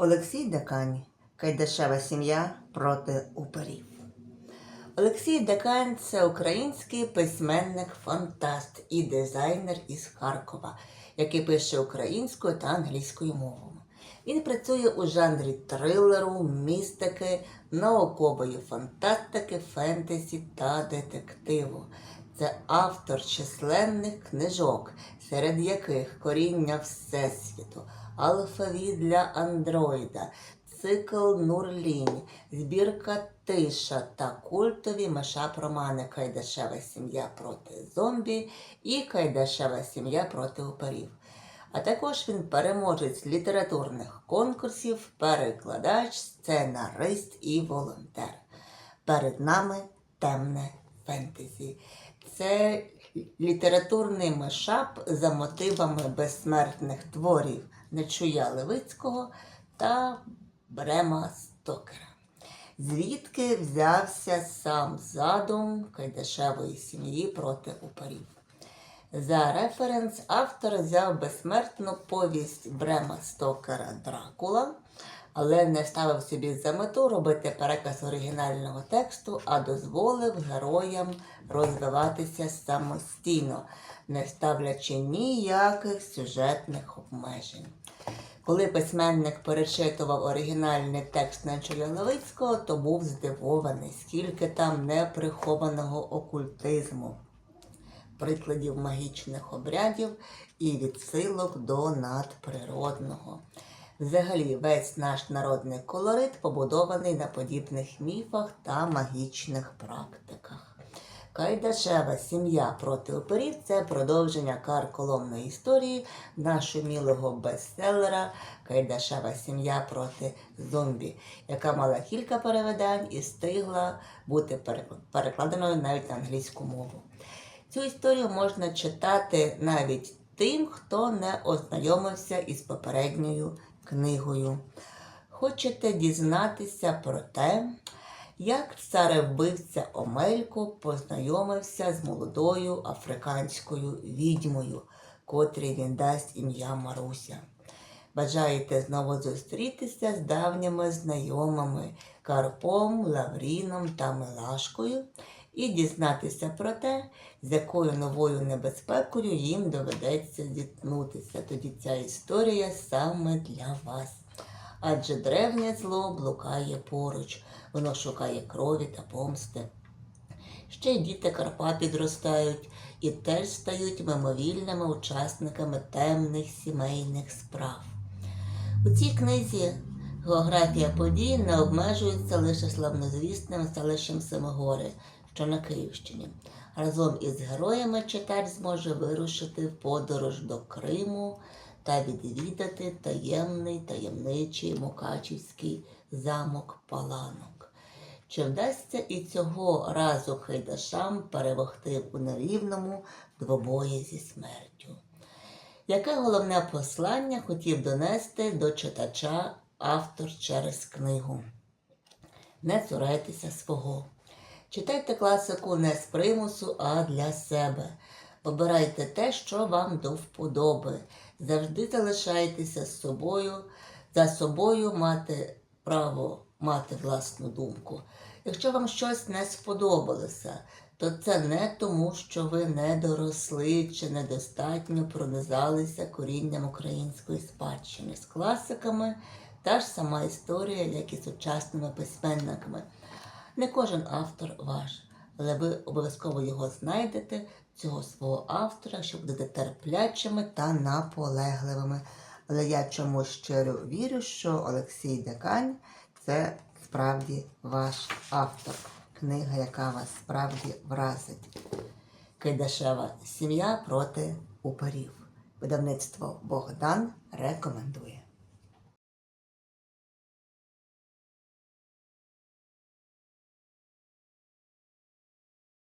Олексій Дакань, Кайдашева сім'я проти упорів. Олексій Дакань це український письменник, фантаст і дизайнер із Харкова, який пише українською та англійською мовами. Він працює у жанрі трилеру, містики, наукової фантастики, фентезі та детективу. Це автор численних книжок, серед яких коріння Всесвіту, алфавіт для андроїда, цикл Нурлінь, збірка Тиша та культові мешап-романи Кайдашева сім'я проти зомбі і Кайдашева сім'я проти упорів. А також він переможець літературних конкурсів, перекладач, сценарист і волонтер. Перед нами темне фентезі. Це літературний мешап за мотивами безсмертних творів Нечуя Левицького та Брема Стокера. Звідки взявся сам задум Кайдашевої сім'ї проти упорів? За референс автор взяв безсмертну повість Брема Стокера Дракула, але не ставив собі за мету робити переказ оригінального тексту, а дозволив героям розвиватися самостійно, не ставлячи ніяких сюжетних обмежень. Коли письменник перечитував оригінальний текст Нечуя Левицького, то був здивований, скільки там неприхованого окультизму прикладів магічних обрядів і відсилок до надприродного. Взагалі, весь наш народний колорит побудований на подібних міфах та магічних практиках. Кайдашева сім'я проти оперів це продовження карколомної історії нашумілого бестселера Кайдашева сім'я проти зомбі, яка мала кілька перевидань і встигла бути перекладеною навіть на англійську мову. Цю історію можна читати навіть тим, хто не ознайомився із попередньою книгою. Хочете дізнатися про те, як царевбивця Омелько познайомився з молодою африканською відьмою, котрій він дасть ім'я Маруся. Бажаєте знову зустрітися з давніми знайомими Карпом, Лавріном та Милашкою і дізнатися про те, з якою новою небезпекою їм доведеться зіткнутися. Тоді ця історія саме для вас. Адже древнє зло блукає поруч, воно шукає крові та помсти. Ще й діти Карпа підростають і теж стають мимовільними учасниками темних сімейних справ. У цій книзі географія подій не обмежується лише славнозвісним селищем Семигори, що на Київщині. Разом із героями читач зможе вирушити в подорож до Криму та відвідати таємний таємничий Мукачівський замок Паланок. Чи вдасться і цього разу хайдашам перемогти у нерівному двобої зі смертю? Яке головне послання хотів донести до читача автор через книгу? Не цурайтеся свого. Читайте класику не з примусу, а для себе. Обирайте те, що вам до вподоби. Завжди залишайтеся з собою, за собою мати право мати власну думку. Якщо вам щось не сподобалося, то це не тому, що ви не доросли чи недостатньо пронизалися корінням української спадщини з класиками, та ж сама історія, як і сучасними письменниками. Не кожен автор ваш, але ви обов'язково його знайдете, цього свого автора, що будете терплячими та наполегливими. Але я чомусь щиро вірю, що Олексій Декань це справді ваш автор. Книга, яка вас справді вразить. Кайдашева сім'я проти упорів. Видавництво Богдан рекомендує.